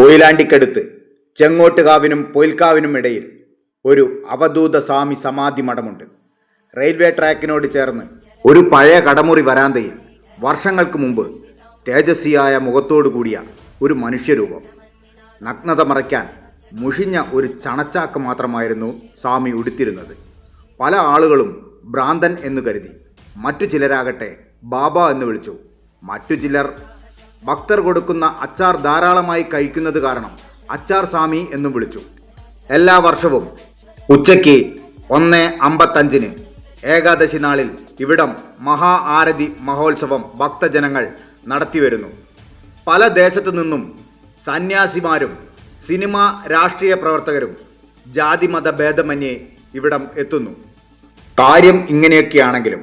കൊയിലാണ്ടിക്കടുത്ത് ചെങ്ങോട്ടുകാവിനും പൊയിൽക്കാവിനും ഇടയിൽ ഒരു അവധൂത സ്വാമി സമാധി മഠമുണ്ട്. റെയിൽവേ ട്രാക്കിനോട് ചേർന്ന് ഒരു പഴയ കടമുറി വരാന്തയിൽ വർഷങ്ങൾക്ക് മുമ്പ് തേജസ്വിയായ മുഖത്തോടു കൂടിയ ഒരു മനുഷ്യരൂപം. നഗ്നത മറയ്ക്കാൻ മുഷിഞ്ഞ ഒരു ചണച്ചാക്ക് മാത്രമായിരുന്നു സ്വാമി ഉടുത്തിരുന്നത്. പല ആളുകളും ഭ്രാന്തൻ എന്ന് കരുതി മറ്റു ചിലരാകട്ടെ ബാബ എന്ന് വിളിച്ചു. മറ്റു ചിലർ ഭക്തർ കൊടുക്കുന്ന അച്ചാർ ധാരാളമായി കഴിക്കുന്നത് കാരണം അച്ചാർ സ്വാമി എന്നും വിളിച്ചു. എല്ലാ വർഷവും ഉച്ചയ്ക്ക് ഒന്ന് അമ്പത്തഞ്ചിന് ഏകാദശി നാളിൽ ഇവിടം മഹാ ആരതി മഹോത്സവം ഭക്തജനങ്ങൾ നടത്തിവരുന്നു പല ദേശത്തു നിന്നും സന്യാസിമാരും സിനിമ രാഷ്ട്രീയ പ്രവർത്തകരും ജാതിമത ഭേദമന്യേ ഇവിടം എത്തുന്നു. കാര്യം ഇങ്ങനെയൊക്കെയാണെങ്കിലും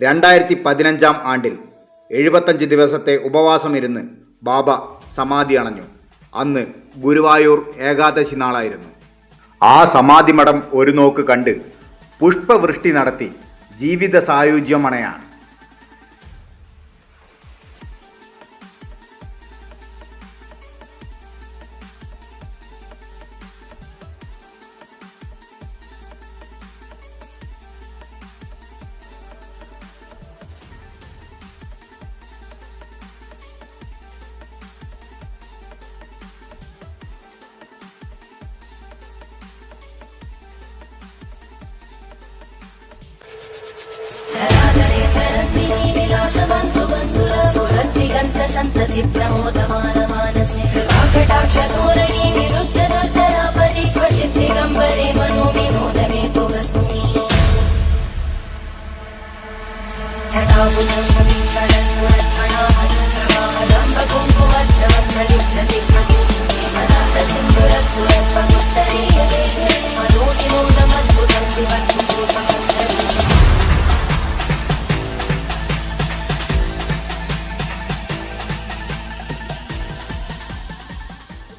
രണ്ടായിരത്തി പതിനഞ്ചാം ആണ്ടിൽ എഴുപത്തഞ്ച് ദിവസത്തെ ഉപവാസം ഇരുന്ന് ബാബ സമാധി അണഞ്ഞു അന്ന് ഗുരുവായൂർ ഏകാദശി നാളായിരുന്നു. ആ സമാധി മഠം ഒരു നോക്ക് കണ്ട് പുഷ്പവൃഷ്ടി നടത്തി ജീവിത సంతతి ప్రమోదమాన మానసే కాకటాక్ష ధోరణి నిరుద్ధ దత్తరాపది క్వచిత్ దిగంబరే మనో వినోదమే పువస్మి మనోది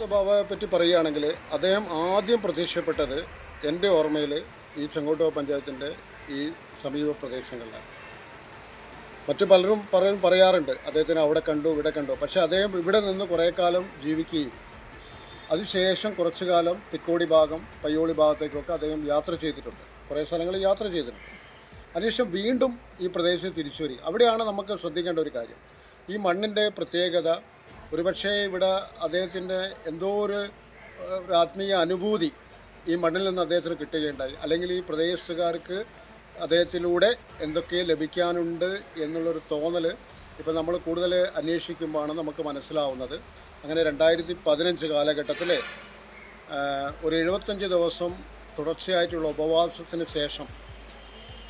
അമൃത പറ്റി പറയുകയാണെങ്കിൽ അദ്ദേഹം ആദ്യം പ്രതീക്ഷപ്പെട്ടത് എന്റെ ഓർമ്മയിൽ ഈ ചെങ്കോട്ടുവ പഞ്ചായത്തിന്റെ ഈ സമീപ പ്രദേശങ്ങളിലാണ്. മറ്റു പലരും പറയും പറയാറുണ്ട് അദ്ദേഹത്തിന് അവിടെ കണ്ടു ഇവിടെ കണ്ടു. പക്ഷേ അദ്ദേഹം ഇവിടെ നിന്ന് കുറേ കാലം ജീവിക്കുകയും അതിനുശേഷം കുറച്ചു കാലം തിക്കോടി ഭാഗം പയ്യോളി ഭാഗത്തേക്കൊക്കെ അദ്ദേഹം യാത്ര ചെയ്തിട്ടുണ്ട്. കുറേ സ്ഥലങ്ങളിൽ യാത്ര ചെയ്തിട്ടുണ്ട്. അതിനുശേഷം വീണ്ടും ഈ പ്രദേശത്ത് തിരിച്ചു വരിക അവിടെയാണ് നമുക്ക് ശ്രദ്ധിക്കേണ്ട ഒരു കാര്യം. ഈ മണ്ണിന്റെ പ്രത്യേകത ഒരുപക്ഷേ ഇവിടെ അദ്ദേഹത്തിന്റെ എന്തോ ഒരു ഒരു ആത്മീയ അനുഭൂതി ഈ മണ്ണിൽ നിന്ന് അദ്ദേഹത്തിന് കിട്ടുകയുണ്ടായി. അല്ലെങ്കിൽ ഈ പ്രദേശത്തുകാർക്ക് അദ്ദേഹത്തിലൂടെ എന്തൊക്കെ ലഭിക്കാനുണ്ട് എന്നുള്ളൊരു തോന്നൽ ഇപ്പോൾ നമ്മൾ കൂടുതൽ അന്വേഷിക്കുമ്പോഴാണ് നമുക്ക് മനസ്സിലാവുന്നത്. അങ്ങനെ രണ്ടായിരത്തി പതിനഞ്ച് കാലഘട്ടത്തിൽ ഒരു എഴുപത്തഞ്ച് ദിവസം തുടർച്ചയായിട്ടുള്ള ഉപവാസത്തിന് ശേഷം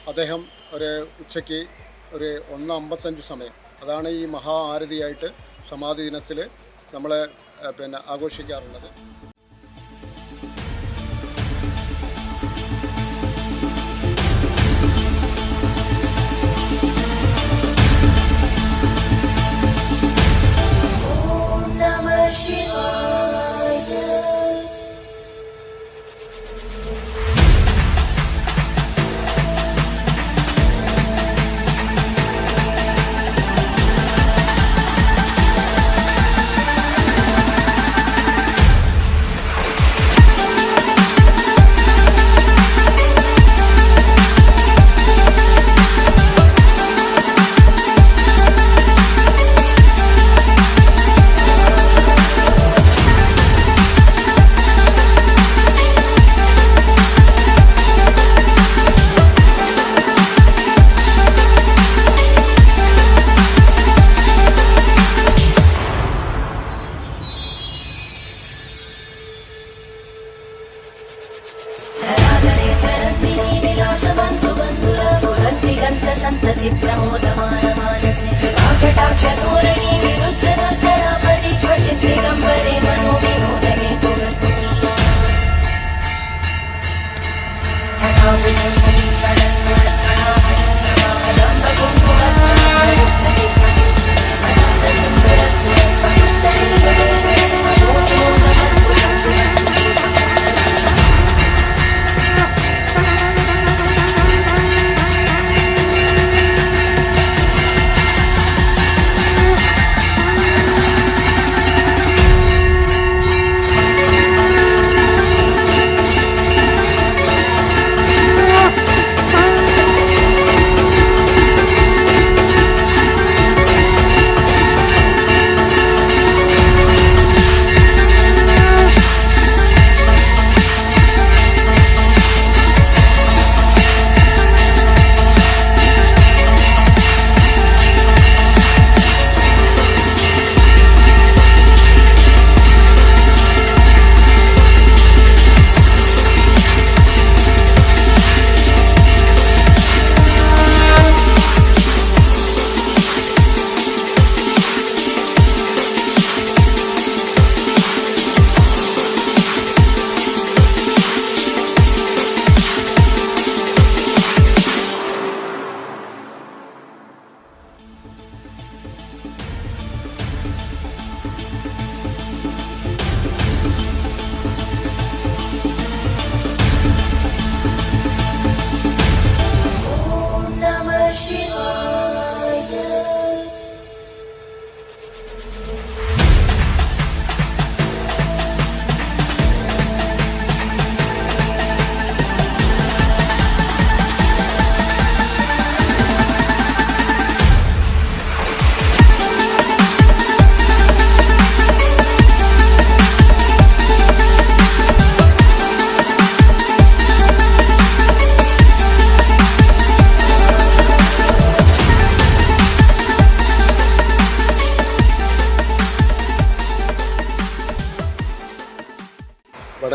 അദ്ദേഹം ഒരു ഉച്ചയ്ക്ക് ഒരു ഒന്ന് അമ്പത്തഞ്ച് സമയം അതാണ് ഈ മഹാ ആരതിയായിട്ട് സമാധി ദിനത്തിൽ നമ്മൾ പിന്നെ ആഘോഷിക്കാറുള്ളത്. she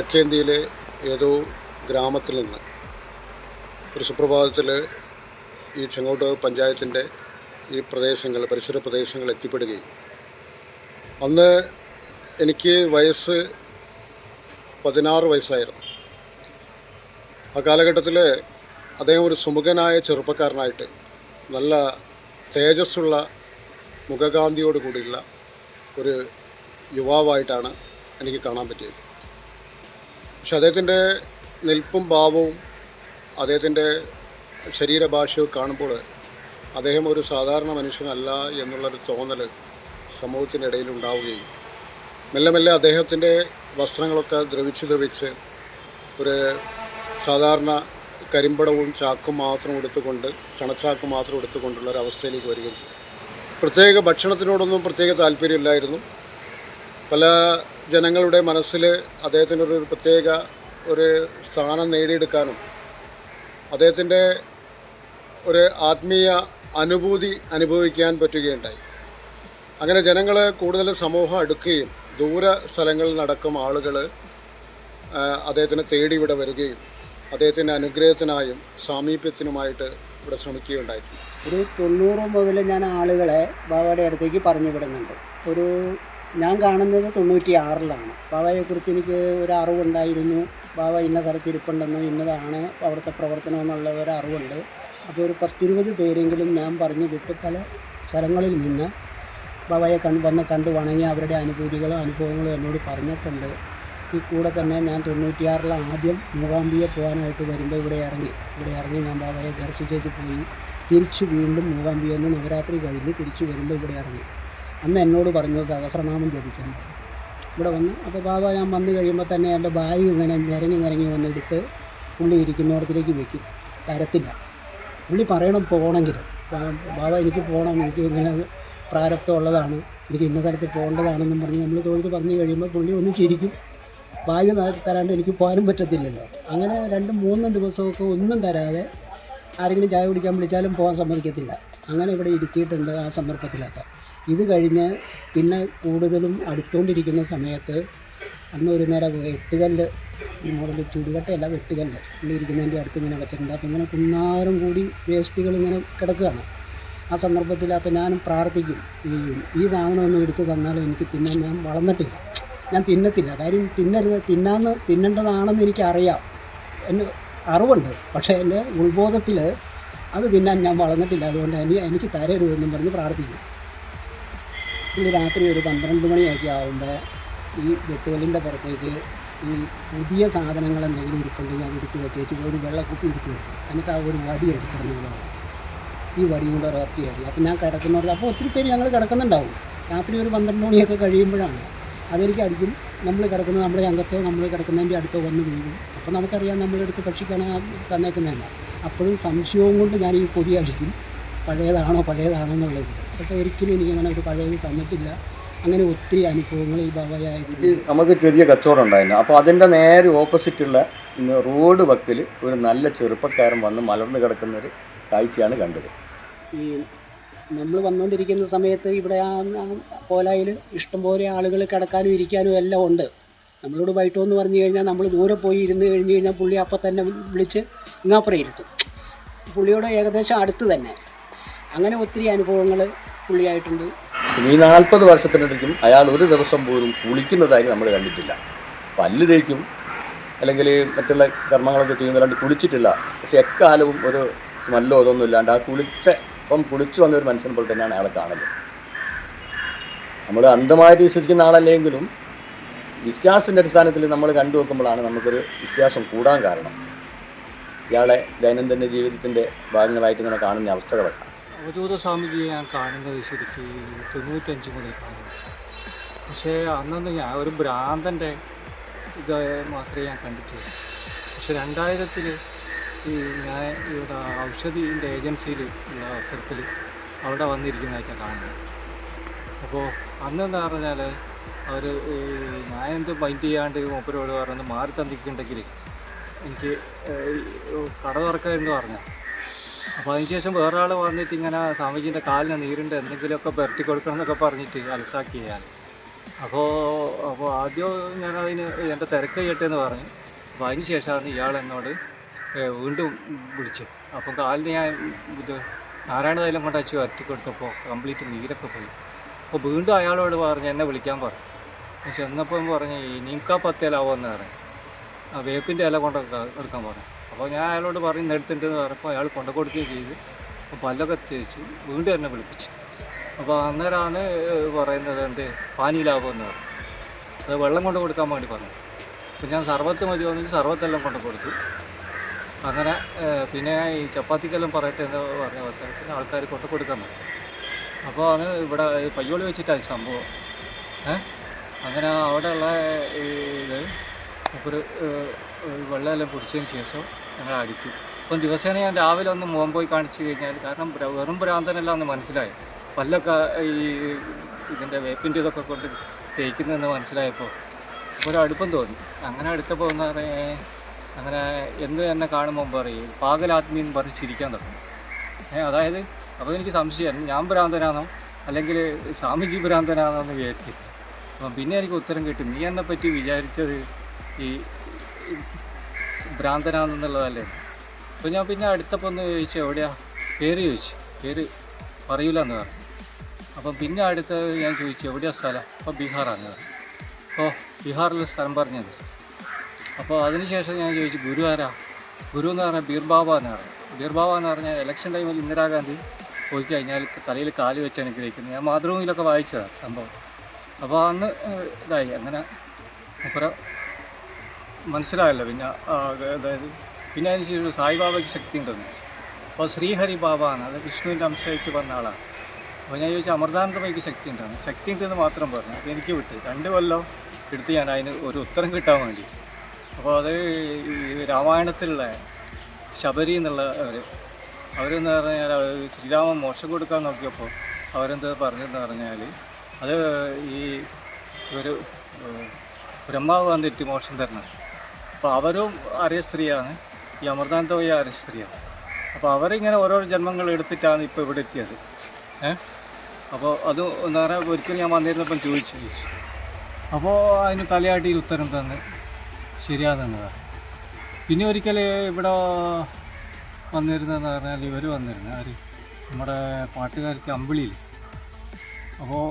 വടക്കേന്ത്യയിലെ ഏതോ ഗ്രാമത്തിൽ നിന്ന് ഒരു സുപ്രഭാതത്തിൽ ഈ ചെങ്ങോട്ട് പഞ്ചായത്തിന്റെ ഈ പ്രദേശങ്ങൾ പരിസര പ്രദേശങ്ങൾ എത്തിപ്പെടുകയും അന്ന് എനിക്ക് വയസ്സ് പതിനാറ് വയസ്സായിരുന്നു. ആ കാലഘട്ടത്തിൽ അദ്ദേഹം ഒരു സുമുഖനായ ചെറുപ്പക്കാരനായിട്ട് നല്ല തേജസ്സുള്ള മുഖകാന്തിയോട് കൂടിയുള്ള ഒരു യുവാവായിട്ടാണ് എനിക്ക് കാണാൻ പറ്റിയത്. പക്ഷെ അദ്ദേഹത്തിന്റെ നിൽപ്പും ഭാവവും അദ്ദേഹത്തിന്റെ ശരീരഭാഷയും കാണുമ്പോൾ അദ്ദേഹം ഒരു സാധാരണ മനുഷ്യനല്ല എന്നുള്ളൊരു തോന്നൽ സമൂഹത്തിനിടയിൽ ഉണ്ടാവുകയും മെല്ലെ മെല്ലെ അദ്ദേഹത്തിന്റെ വസ്ത്രങ്ങളൊക്കെ ദ്രവിച്ച് ദ്രവിച്ച് ഒരു സാധാരണ കരിമ്പടവും ചാക്കും മാത്രം എടുത്തുകൊണ്ട് ചണച്ചാക്ക് മാത്രം എടുത്തുകൊണ്ടുള്ള ഒരു അവസ്ഥയിലേക്ക് വരികയും ചെയ്തു. പ്രത്യേക ഭക്ഷണത്തിനോടൊന്നും പ്രത്യേക താല്പര്യമില്ലായിരുന്നു. പല ജനങ്ങളുടെ മനസ്സിൽ അദ്ദേഹത്തിനൊരു പ്രത്യേക ഒരു സ്ഥാനം നേടിയെടുക്കാനും അദ്ദേഹത്തിന്റെ ഒരു ആത്മീയ അനുഭൂതി അനുഭവിക്കാൻ പറ്റുകയുണ്ടായി. അങ്ങനെ ജനങ്ങൾ കൂടുതൽ സമൂഹം അടുക്കുകയും ദൂര സ്ഥലങ്ങളിൽ നടക്കും ആളുകൾ അദ്ദേഹത്തിനെ തേടി ഇവിടെ വരികയും അദ്ദേഹത്തിന്റെ അനുഗ്രഹത്തിനായും സാമീപ്യത്തിനുമായിട്ട് ഇവിടെ ശ്രമിക്കുകയുണ്ടായിരുന്നു ഒരു തൊണ്ണൂറ് മുതൽ ഞാൻ ആളുകളെ ബാബയുടെ അടുത്തേക്ക് പറഞ്ഞു വിടുന്നുണ്ട്. ഒരു ഞാൻ കാണുന്നത് തൊണ്ണൂറ്റി ആറിലാണ് ബാബയെക്കുറിച്ച് എനിക്ക് ഒരു അറിവുണ്ടായിരുന്നു. ബാബ ഇന്ന തരത്തിൽ ഇരിപ്പുണ്ടെന്നോ ഇന്നതാണ് അവിടുത്തെ പ്രവർത്തനം എന്നുള്ള ഒരു അറിവുണ്ട്. അപ്പോൾ ഒരു പത്തിരുപത് പേരെങ്കിലും ഞാൻ പറഞ്ഞു വിട്ട്. പല സ്ഥലങ്ങളിൽ നിന്ന് ബാബയെ കണ്ട് വന്ന് കണ്ടു വണങ്ങി അവരുടെ അനുഭൂതികളും അനുഭവങ്ങളും എന്നോട് പറഞ്ഞിട്ടുണ്ട്. ഈ കൂടെ തന്നെ ഞാൻ തൊണ്ണൂറ്റിയാറിൽ ആദ്യം മൂകാംബിയെ പോകാനായിട്ട് വരുമ്പോൾ ഇവിടെ ഇറങ്ങി. ഇവിടെ ഇറങ്ങി ഞാൻ ബാബയെ ദർശിച്ചേക്ക് പോയി. തിരിച്ച് വീണ്ടും മൂകാംബിയെന്ന് നവരാത്രി കഴിഞ്ഞ് തിരിച്ചു വരുമ്പോൾ ഇവിടെ ഇറങ്ങി. അന്ന് എന്നോട് പറഞ്ഞു സഹസ്രനാമം ജപിക്കാൻ. ഇവിടെ വന്ന്. അപ്പോൾ ബാബ ഞാൻ വന്നു കഴിയുമ്പോൾ തന്നെ എന്റെ ബാഗ് ഇങ്ങനെ നിരങ്ങി നിരങ്ങി വന്നെടുത്ത് പുള്ളി ഇരിക്കുന്നിടത്തിലേക്ക് വെക്കും. തരത്തില്ല. പുള്ളി പറയണം പോകണമെങ്കിൽ. ബാബ എനിക്ക് പോകണം. എനിക്ക് ഇങ്ങനെ പ്രാരബ്ധമുള്ളതാണ് എനിക്ക് ഇന്ന സ്ഥലത്ത് പോകേണ്ടതാണെന്നും പറഞ്ഞ് നമ്മൾ തൊഴുത് പറഞ്ഞു കഴിയുമ്പോൾ പുള്ളി ഒന്ന് ചിരിക്കും. ബാഗ് തരാണ്ട് എനിക്ക് പോകാനും പറ്റത്തില്ലല്ലോ. അങ്ങനെ രണ്ട് മൂന്നും ദിവസമൊക്കെ ഒന്നും തരാതെ ആരെങ്കിലും ചായ കുടിക്കാൻ വിളിച്ചാലും പോകാൻ സമ്മതിക്കത്തില്ല. അങ്ങനെ ഇവിടെ ഇരുത്തിയിട്ടുണ്ട് ആ സന്ദർഭത്തിലൊക്കെ. ഇത് കഴിഞ്ഞ് പിന്നെ കൂടുതലും അടുത്തുകൊണ്ടിരിക്കുന്ന സമയത്ത് അന്ന് ഒരു നേരം വെട്ടുകല്ല് മോഡൽ ചുടുകട്ടയല്ല വെട്ടുകല്ല്. ഇരിക്കുന്നതിന്റെ അടുത്ത് ഇങ്ങനെ വെച്ചിട്ടുണ്ട്. അപ്പോൾ ഇങ്ങനെ കുന്നാറും കൂടി വേസ്റ്റുകൾ ഇങ്ങനെ കിടക്കുകയാണ്. ആ സന്ദർഭത്തിൽ അപ്പോൾ ഞാനും പ്രാർത്ഥിക്കും ഈ ഈ സാധനമൊന്നും എടുത്തു തന്നാലും എനിക്ക് തിന്നാൻ ഞാൻ വളർന്നിട്ടില്ല. ഞാൻ തിന്നത്തില്ല. കാര്യം തിന്നരുത്. തിന്നാന്ന് തിന്നേണ്ടതാണെന്ന് എനിക്കറിയാം. എന്റെ അറിവുണ്ട്. പക്ഷേ എന്റെ ഉത്ബോധത്തിൽ അത് തിന്നാൻ ഞാൻ വളർന്നിട്ടില്ല. അതുകൊണ്ട് എനിക്ക് എനിക്ക് തരരുതെന്നും പറഞ്ഞ് പ്രാർത്ഥിക്കും. പുള്ളി രാത്രി ഒരു പന്ത്രണ്ട് മണിയൊക്കെ ആകുമ്പോൾ ഈ വെട്ടുകല്ലിന്റെ പുറത്തേക്ക് ഈ പുതിയ സാധനങ്ങൾ എന്തെങ്കിലും ഇരിപ്പുണ്ടെങ്കിൽ അത് എടുത്ത് വെച്ചേച്ച് ഒരു വെള്ളക്കുപ്പി എടുത്ത് വെക്കും എന്നിട്ട് ആ ഒരു വടി എടുത്തിരുന്നു ഈ വടിയും കൂടെ ഒരൊറ്റ അടി. അപ്പോൾ ഞാൻ കിടക്കുന്നവർക്ക് അപ്പോൾ ഒത്തിരി പേര് ഞങ്ങൾ കിടക്കുന്നുണ്ടാവും. രാത്രി ഒരു പന്ത്രണ്ട് മണിയൊക്കെ കഴിയുമ്പോഴാണ്. അതെനിക്ക് അടിക്കും. നമ്മൾ കിടക്കുന്നത് നമ്മുടെ അംഗത്തോ നമ്മൾ കിടക്കുന്നതിന്റെ അടുത്തോ വന്ന് വീഴും. അപ്പോൾ നമുക്കറിയാം നമ്മളെടുത്ത് പക്ഷിക്കാണ് തന്നേക്കുന്നതല്ല. അപ്പോഴും സംശയവും കൊണ്ട് ഞാൻ ഈ പൊതി അടിക്കും. പഴയതാണോ പഴയതാണോ എന്നുള്ളത്. പക്ഷേ ഒരിക്കലും എനിക്കങ്ങനെ ഒരു പഴയത് തന്നിട്ടില്ല. അങ്ങനെ ഒത്തിരി അനുഭവങ്ങൾ ഈ ബാബയായിട്ട് ഇത് നമുക്ക് ചെറിയ കച്ചവടം ഉണ്ടായിരുന്നു. അപ്പോൾ അതിന്റെ നേരെ ഓപ്പോസിറ്റുള്ള റോഡ് വക്കിൽ ഒരു നല്ല ചെറുപ്പക്കാരൻ വന്ന് മലർന്നു കിടക്കുന്ന ഒരു കാഴ്ചയാണ് കണ്ടത്. ഈ നമ്മൾ വന്നുകൊണ്ടിരിക്കുന്ന സമയത്ത് ഇവിടെ ആ കോലായിൽ ഇഷ്ടംപോലെ ആളുകൾ കിടക്കാനും ഇരിക്കാനും എല്ലാം ഉണ്ട്. നമ്മളോട് ബൈട്ടോ എന്ന് പറഞ്ഞു കഴിഞ്ഞാൽ നമ്മൾ ദൂരെ പോയി ഇരുന്ന് കഴിഞ്ഞ് കഴിഞ്ഞാൽ പുള്ളി അപ്പം തന്നെ വിളിച്ച് ഇങ്ങാപ്പുറം ഇരുത്തും. പുള്ളിയോട് ഏകദേശം അടുത്ത് തന്നെ. അങ്ങനെ ഒത്തിരി അനുഭവങ്ങൾ പുള്ളിയായിട്ടുണ്ട്. ഈ നാൽപ്പത് വർഷത്തിനിടയ്ക്കും അയാൾ ഒരു ദിവസം പോലും കുളിക്കുന്നതായി നമ്മൾ കണ്ടിട്ടില്ല. പല്ല് തേക്കും അല്ലെങ്കിൽ മറ്റുള്ള കർമ്മങ്ങളൊക്കെ ചെയ്യുന്നതല്ലാണ്ട് കുളിച്ചിട്ടില്ല. പക്ഷെ എക്കാലവും ഒരു സ്മെല്ലോ ഇതൊന്നും ഇല്ലാണ്ട് ആ കുളിച്ച ഇപ്പം കുളിച്ചു വന്ന ഒരു മനുഷ്യനെ പോലെ തന്നെയാണ് അയാളെ കാണുന്നത്. നമ്മൾ അന്ധമായിട്ട് വിശ്വസിക്കുന്ന ആളല്ലെങ്കിലും വിശ്വാസത്തിന്റെ അടിസ്ഥാനത്തിൽ നമ്മൾ കണ്ടു നോക്കുമ്പോഴാണ് നമുക്കൊരു വിശ്വാസം കൂടാൻ കാരണം. ഇയാളെ ദൈനംദിന ജീവിതത്തിന്റെ ഭാഗങ്ങളായിട്ട് ഇങ്ങനെ കാണുന്ന അവസ്ഥകളൊക്കെ. അവധൂത സ്വാമിജിയെ ഞാൻ കാണുന്നത് ശരിക്കും തൊണ്ണൂറ്റഞ്ച് മുതൽ കാണുന്നുണ്ട് പക്ഷേ അന്നൊന്നും ഞാൻ ഒരു ഭ്രാന്തന്റെ ഇത് മാത്രമേ ഞാൻ കണ്ടിട്ടുള്ളൂ. പക്ഷെ രണ്ടായിരത്തിൽ ഈ ഞാൻ ഇവിടെ ഔഷധിന്റെ ഏജൻസിയിൽ ഉള്ള അവസരത്തിൽ അവിടെ വന്നിരിക്കുന്നതായിട്ടാണ് കാണുന്നത്. അപ്പോൾ അന്നെന്ന് പറഞ്ഞാൽ അവർ ഞാൻ എന്ത് മൈൻഡ് ചെയ്യാണ്ട് മൂപ്പരോട് പറഞ്ഞ് മാറി തന്നിട്ടുണ്ടെങ്കിൽ എനിക്ക് കട തുറക്കരുതെന്ന് പറഞ്ഞു അപ്പോൾ അതിനുശേഷം വേറെ ആൾ വന്നിട്ട് ഇങ്ങനെ സ്വാമിജീന്റെ കാലിന് നീരുണ്ട് എന്തെങ്കിലുമൊക്കെ പുരട്ടി കൊടുക്കണം എന്നൊക്കെ പറഞ്ഞിട്ട് അലസാക്കിയാണ് അപ്പോൾ അപ്പോൾ ആദ്യം ഞാൻ അതിന് എന്റെ തിരക്ക് ചെയ്യട്ടെ എന്ന് പറഞ്ഞു. അപ്പോൾ അതിന് ശേഷമാണ് ഇയാൾ എന്നോട് വീണ്ടും വിളിച്ചത്. അപ്പോൾ കാലിന് ഞാൻ ഇത് നാരായണ തൈലം കൊണ്ട് അച്ചു വരട്ടി കൊടുത്തപ്പോൾ കംപ്ലീറ്റ് നീരൊക്കെ പോയി. അപ്പോൾ വീണ്ടും അയാളോട് പറഞ്ഞു എന്നെ വിളിക്കാൻ പറഞ്ഞു. ചെന്നപ്പോൾ ചെന്നപ്പം പറഞ്ഞു ഈ നീക്ക പത്തേലാവുമെന്ന് പറഞ്ഞു. ആ വേപ്പിന്റെ ഇല കൊണ്ടൊക്കെ എടുക്കാൻ പറഞ്ഞു. അപ്പോൾ ഞാൻ അയാളോട് പറഞ്ഞു എടുത്തിട്ടുണ്ടെന്ന് പറഞ്ഞപ്പോൾ അയാൾ കൊണ്ടു കൊടുക്കുകയും ചെയ്തു. അപ്പോൾ പല്ലൊക്കെ തേച്ച് വീണ്ടും എന്നെ വിളിപ്പിച്ചു. അപ്പോൾ അന്നേരമാണ് പറയുന്നത് എന്ത്? പാനി ലാഭം എന്ന് പറഞ്ഞു. അത് വെള്ളം കൊണ്ട് കൊടുക്കാൻ വേണ്ടി പറഞ്ഞു. അപ്പോൾ ഞാൻ സർവത്ത് മതി വന്നിട്ട് സർവത്തെല്ലാം കൊണ്ട് കൊടുത്തു. അങ്ങനെ പിന്നെ ഈ ചപ്പാത്തിക്കെല്ലാം പറയട്ടെ എന്ന് പറഞ്ഞ അവസരത്തിൽ ആൾക്കാർ കൊണ്ട് കൊടുക്കാൻ പറഞ്ഞു. അപ്പോൾ അത് ഇവിടെ പയ്യോളി വെച്ചിട്ടാണ് ഈ സംഭവം. ഏഹ് അങ്ങനെ അവിടെയുള്ള ഇത് ഒരു വെള്ളമെല്ലാം കുടിച്ചതിന് ശേഷം ഞങ്ങൾ അടിച്ചു അപ്പം ദിവസേന ഞാൻ രാവിലെ ഒന്ന് മുഖം പോയി കാണിച്ചു കഴിഞ്ഞാൽ കാരണം വെറും ഭ്രാന്തനല്ല എന്ന് മനസ്സിലായി. പല്ലൊക്കെ ഈ ഇതിന്റെ വേപ്പിന്റെ ഇതൊക്കെ കൊണ്ട് തേക്കുന്നതെന്ന് മനസ്സിലായപ്പോൾ ഒരു അടുപ്പം തോന്നി. അങ്ങനെ അടുത്തപ്പോൾ എന്ന് പറയാൻ അങ്ങനെ എന്ത് തന്നെ കാണുമ്പോൾ പറയും പാകലാത്മീന്ന് പറഞ്ഞ് ചിരിക്കാൻ തുടങ്ങി. ഏ അതായത് അപ്പോൾ എനിക്ക് സംശയം ഞാൻ ഭ്രാന്തനാണോ? അല്ലെങ്കിൽ സ്വാമിജി ഭ്രാന്തനാണോ എന്ന് വിചാരിച്ചു അപ്പം പിന്നെ എനിക്ക് ഉത്തരം കിട്ടും. നീ എന്നെ പറ്റി വിചാരിച്ചത് ഈ ഭ്രാന്തനാണെന്നുള്ളതല്ലേ? അപ്പോൾ ഞാൻ പിന്നെ അടുത്തപ്പോൾ ഒന്ന് ചോദിച്ചു എവിടെയാ? പേര് ചോദിച്ചു. പേര് പറയൂല എന്ന് പറഞ്ഞു. അപ്പം പിന്നെ അടുത്ത് ഞാൻ ചോദിച്ചു എവിടെയാ സ്ഥലം? അപ്പോൾ ബീഹാറാണ് അപ്പോൾ ബീഹാറിലെ സ്ഥലം പറഞ്ഞത്. അപ്പോൾ അതിനുശേഷം ഞാൻ ചോദിച്ചു ഗുരു ആരാ? ഗുരു എന്ന് പറഞ്ഞാൽ ബീർബാബ എന്ന് പറഞ്ഞു. ബീർബാബ എന്ന് പറഞ്ഞാൽ ഇലക്ഷൻ ടൈമിൽ ഇന്ദിരാഗാന്ധി പോയി കഴിഞ്ഞാൽ തലയിൽ കാൽ വെച്ച് അനുഗ്രഹിക്കുന്നത്. ഞാൻ മാതൃഭൂമിയിലൊക്കെ വായിച്ചതാണ് സംഭവം. അപ്പോൾ അന്ന് ഇതായി. അങ്ങനെ അപ്പുറം മനസ്സിലായല്ലോ പിന്നെ അതായത് പിന്നെ അതിന് ശേഷം സായിബാബയ്ക്ക് ശക്തി ഉണ്ടെന്ന് അപ്പോൾ ശ്രീഹരി ബാബ ആണ് അത് വിഷ്ണുവിന്റെ അംശമായിട്ട് വന്ന ആളാണ്. അപ്പോൾ ഞാൻ ചോദിച്ചാൽ അമൃതാനന്ദമയ്ക്ക് ശക്തി ഉണ്ടാണ് ശക്തി ഉണ്ടെന്ന് മാത്രം പറഞ്ഞു. അത് എനിക്ക് വിട്ട്. രണ്ട് കൊല്ലം എടുത്ത് ഞാൻ അതിന് ഒരു ഉത്തരം കിട്ടാൻ വേണ്ടി. അപ്പോൾ അത് ഈ രാമായണത്തിലുള്ള ശബരി എന്നുള്ള അവർ അവരെന്ന് പറഞ്ഞാൽ ശ്രീരാമൻ മോശം കൊടുക്കാൻ നോക്കിയപ്പോൾ അവരെന്ത് പറഞ്ഞതെന്ന് പറഞ്ഞാൽ അത് ഈ ഒരു ബ്രഹ്മാവ് വന്നിട്ട് മോക്ഷം തരണം. അപ്പോൾ അവരും അറിയ സ്ത്രീയാണ്. ഈ അമൃതാനന്ദവയ്യ അറിയ സ്ത്രീയാണ്. അപ്പോൾ അവരിങ്ങനെ ഓരോ ജന്മങ്ങൾ എടുത്തിട്ടാണ് ഇപ്പോൾ ഇവിടെ എത്തിയത്. ഏഹ് അപ്പോൾ അത് എന്താ പറയുക ഒരിക്കലും ഞാൻ വന്നിരുന്നപ്പം ചോദിച്ചു ചോദിച്ചു. അപ്പോൾ അതിന് തലയാട്ടി ഉത്തരം തന്ന് ശരിയാണെന്നതാണ് പിന്നെ ഒരിക്കൽ ഇവിടെ വന്നിരുന്നതെന്ന് പറഞ്ഞാൽ ഇവർ വന്നിരുന്നു. ആര്? നമ്മുടെ പാട്ടുകാർക്ക് അമ്പിളിയിൽ. അപ്പോൾ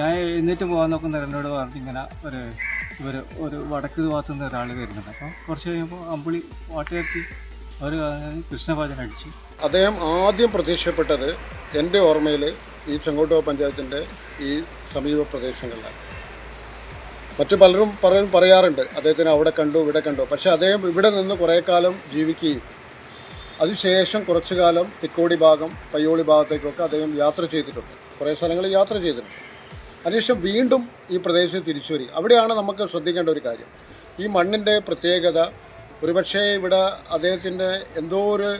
ഞാൻ എന്നിട്ട് പോകാൻ നോക്കുന്ന എന്നോട് പറഞ്ഞിങ്ങനെ ഒരു ഇവർ ഒരു വടക്ക് ഭാഗത്തു നിന്ന് ഒരാൾ വരുന്നുണ്ട്. അപ്പോൾ കുറച്ച് കഴിയുമ്പോൾ അമ്പിളി വാട്ടയാക്കി അവർ കൃഷ്ണഭജൻ അടിച്ച്. അദ്ദേഹം ആദ്യം പ്രത്യക്ഷപ്പെട്ടത് എന്റെ ഓർമ്മയിൽ ഈ ചെങ്കോട്ടുക പഞ്ചായത്തിന്റെ ഈ സമീപ പ്രദേശങ്ങളിലാണ്. മറ്റു പലരും പറയും പറയാറുണ്ട് അദ്ദേഹത്തിന് അവിടെ കണ്ടു ഇവിടെ കണ്ടു. പക്ഷേ അദ്ദേഹം ഇവിടെ നിന്ന് കുറേ കാലം ജീവിക്കുകയും അതിനുശേഷം കുറച്ചു കാലം തിക്കോടി ഭാഗം പയ്യോളി ഭാഗത്തേക്കൊക്കെ അദ്ദേഹം യാത്ര ചെയ്തിട്ടുണ്ട്. കുറേ സ്ഥലങ്ങളിൽ യാത്ര ചെയ്തിട്ടുണ്ട്. അതിനുശേഷം വീണ്ടും ഈ പ്രദേശത്ത് തിരിച്ചു വരിക അവിടെയാണ് നമുക്ക് ശ്രദ്ധിക്കേണ്ട ഒരു കാര്യം. ഈ മണ്ണിന്റെ പ്രത്യേകത ഒരുപക്ഷെ ഇവിടെ അദ്ദേഹത്തിന്റെ എന്തോ ഒരു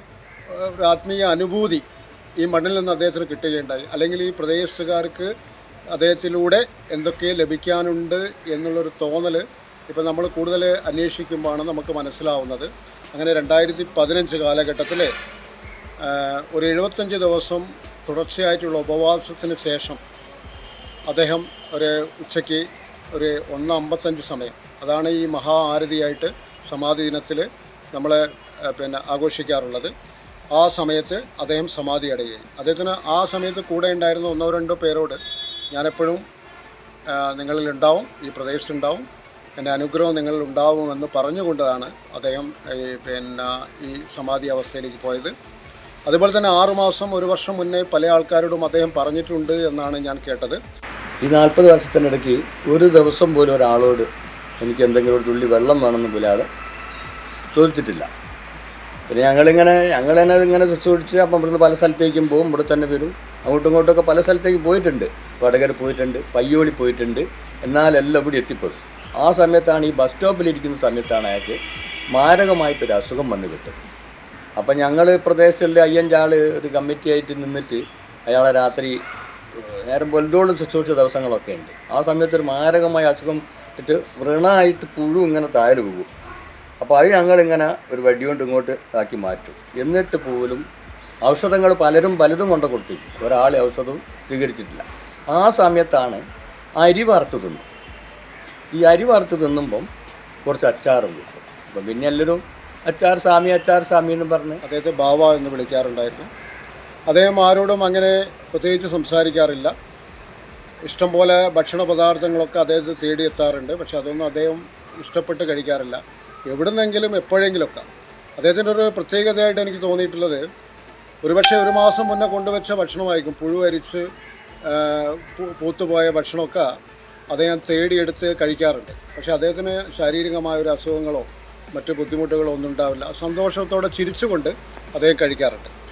ആത്മീയ അനുഭൂതി ഈ മണ്ണിൽ നിന്ന് അദ്ദേഹത്തിന് കിട്ടുകയുണ്ടായി. അല്ലെങ്കിൽ ഈ പ്രദേശത്തുകാർക്ക് അദ്ദേഹത്തിലൂടെ എന്തൊക്കെ ലഭിക്കാനുണ്ട് എന്നുള്ളൊരു തോന്നൽ ഇപ്പം നമ്മൾ കൂടുതൽ അന്വേഷിക്കുമ്പോഴാണ് നമുക്ക് മനസ്സിലാവുന്നത്. അങ്ങനെ രണ്ടായിരത്തി പതിനഞ്ച് കാലഘട്ടത്തിൽ ഒരു എഴുപത്തഞ്ച് ദിവസം തുടർച്ചയായിട്ടുള്ള ഉപവാസത്തിന് ശേഷം അദ്ദേഹം ഒരു ഉച്ചയ്ക്ക് ഒരു ഒന്ന് അമ്പത്തഞ്ച് സമയം. അതാണ് ഈ മഹാ ആരതിയായിട്ട് സമാധി ദിനത്തിൽ നമ്മൾ പിന്നെ ആഘോഷിക്കാറുള്ളത്. ആ സമയത്ത് അദ്ദേഹം സമാധി അടയുകയും. അദ്ദേഹത്തിന് ആ സമയത്ത് കൂടെ ഉണ്ടായിരുന്ന ഒന്നോ രണ്ടോ പേരോട് ഞാനെപ്പോഴും നിങ്ങളിൽ ഉണ്ടാവും ഈ പ്രദേശത്തുണ്ടാവും. എന്റെ അനുഗ്രഹം നിങ്ങളിൽ ഉണ്ടാവുമെന്ന് പറഞ്ഞുകൊണ്ടാണ് അദ്ദേഹം ഈ പിന്നെ ഈ സമാധി അവസ്ഥയിലേക്ക് പോയത്. അതുപോലെ തന്നെ ആറുമാസം ഒരു വർഷം മുന്നേ പല ആൾക്കാരോടും അദ്ദേഹം പറഞ്ഞിട്ടുണ്ട് എന്നാണ് ഞാൻ കേട്ടത്. ഈ നാൽപ്പത് വർഷത്തിനിടയ്ക്ക് ഒരു ദിവസം പോലും ഒരാളോട് എനിക്ക് എന്തെങ്കിലും ഒരു തുള്ളി വെള്ളം വേണമെന്ന് പോലാതെ ചോദിച്ചിട്ടില്ല. പിന്നെ ഞങ്ങളിങ്ങനെ ഞങ്ങൾ തന്നെ ഇങ്ങനെ ശുശ്രൂഷിച്ച് അപ്പം ഇവിടുന്ന് പല സ്ഥലത്തേക്കും പോകും ഇവിടെ തന്നെ വരും. അങ്ങോട്ടും ഇങ്ങോട്ടൊക്കെ പല സ്ഥലത്തേക്ക് പോയിട്ടുണ്ട്. വടകര പോയിട്ടുണ്ട് പയ്യോളി പോയിട്ടുണ്ട്. എന്നാലെല്ലാം ഇവിടെ എത്തിപ്പെടും. ആ സമയത്താണ് ഈ ബസ് സ്റ്റോപ്പിലിരിക്കുന്ന സമയത്താണ് അയാൾക്ക് മാരകമായിട്ടൊരു അസുഖം വന്നു കിട്ടും അപ്പം ഞങ്ങൾ പ്രദേശത്തുള്ള അയ്യഞ്ചാൾ ഒരു കമ്മിറ്റി ആയിട്ട് നിന്നിട്ട് അയാളെ രാത്രി നേരം പൊല്ലോളം ശുശ്രൂഷിച്ച ദിവസങ്ങളൊക്കെ ഉണ്ട്. ആ സമയത്ത് ഒരു മാരകമായ അസുഖം ഇട്ട് വൃണായിട്ട് പുഴു ഇങ്ങനെ താഴെ പോകും അപ്പോൾ അത് ഞങ്ങളിങ്ങനെ ഒരു വടി കൊണ്ട് ഇങ്ങോട്ട് ആക്കി മാറ്റും. എന്നിട്ട് പോലും ഔഷധങ്ങൾ പലരും പലതും കൊണ്ട് കൊടുത്തിരിക്കും ഒരാൾ ഔഷധവും സ്വീകരിച്ചിട്ടില്ല. ആ സമയത്താണ് അരി വറുത്ത് തിന്നു ഈ അരി വറുത്ത് തിന്നുമ്പം കുറച്ച് അച്ചാറും കിട്ടും. അപ്പം പിന്നെ എല്ലാവരും അച്ചാർ സ്വാമി അച്ചാർ സ്വാമി എന്ന് പറഞ്ഞ് അദ്ദേഹത്തെ ബാവ എന്ന് വിളിക്കാറുണ്ടായിരുന്നു. അദ്ദേഹം ആരോടും അങ്ങനെ പ്രത്യേകിച്ച് സംസാരിക്കാറില്ല. ഇഷ്ടംപോലെ ഭക്ഷണ പദാർത്ഥങ്ങളൊക്കെ അദ്ദേഹത്തെ തേടിയെത്താറുണ്ട് പക്ഷെ അതൊന്നും അദ്ദേഹം ഇഷ്ടപ്പെട്ട് കഴിക്കാറില്ല. എവിടുന്നെങ്കിലും എപ്പോഴെങ്കിലുമൊക്കെ. അദ്ദേഹത്തിന്റെ ഒരു പ്രത്യേകതയായിട്ട് എനിക്ക് തോന്നിയിട്ടുള്ളത് ഒരുപക്ഷെ ഒരു മാസം മുന്നേ കൊണ്ടുവച്ച ഭക്ഷണമായിരിക്കും. പുഴുവരിച്ച് പൂത്തുപോയ ഭക്ഷണമൊക്കെ അദ്ദേഹം തേടിയെടുത്ത് കഴിക്കാറുണ്ട്. പക്ഷെ അദ്ദേഹത്തിന് ശാരീരികമായ ഒരു അസുഖങ്ങളോ മറ്റ് ബുദ്ധിമുട്ടുകളോ ഒന്നും ഉണ്ടാവില്ല. സന്തോഷത്തോടെ ചിരിച്ചുകൊണ്ട് അദ്ദേഹം കഴിക്കാറുണ്ട്.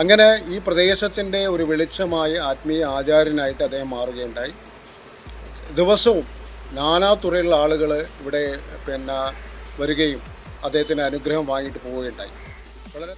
അങ്ങനെ ഈ പ്രദേശത്തിന്റെ ഒരു വെളിച്ചമായ ആത്മീയ ആചാര്യനായിട്ട് അദ്ദേഹം മാറുകയുണ്ടായി. ദിവസവും നാനാതുറയിലുള്ള ആളുകൾ ഇവിടെ പിന്നെ വരികയും അദ്ദേഹത്തിന് അനുഗ്രഹം വാങ്ങിയിട്ട് പോവുകയുണ്ടായി. വളരെ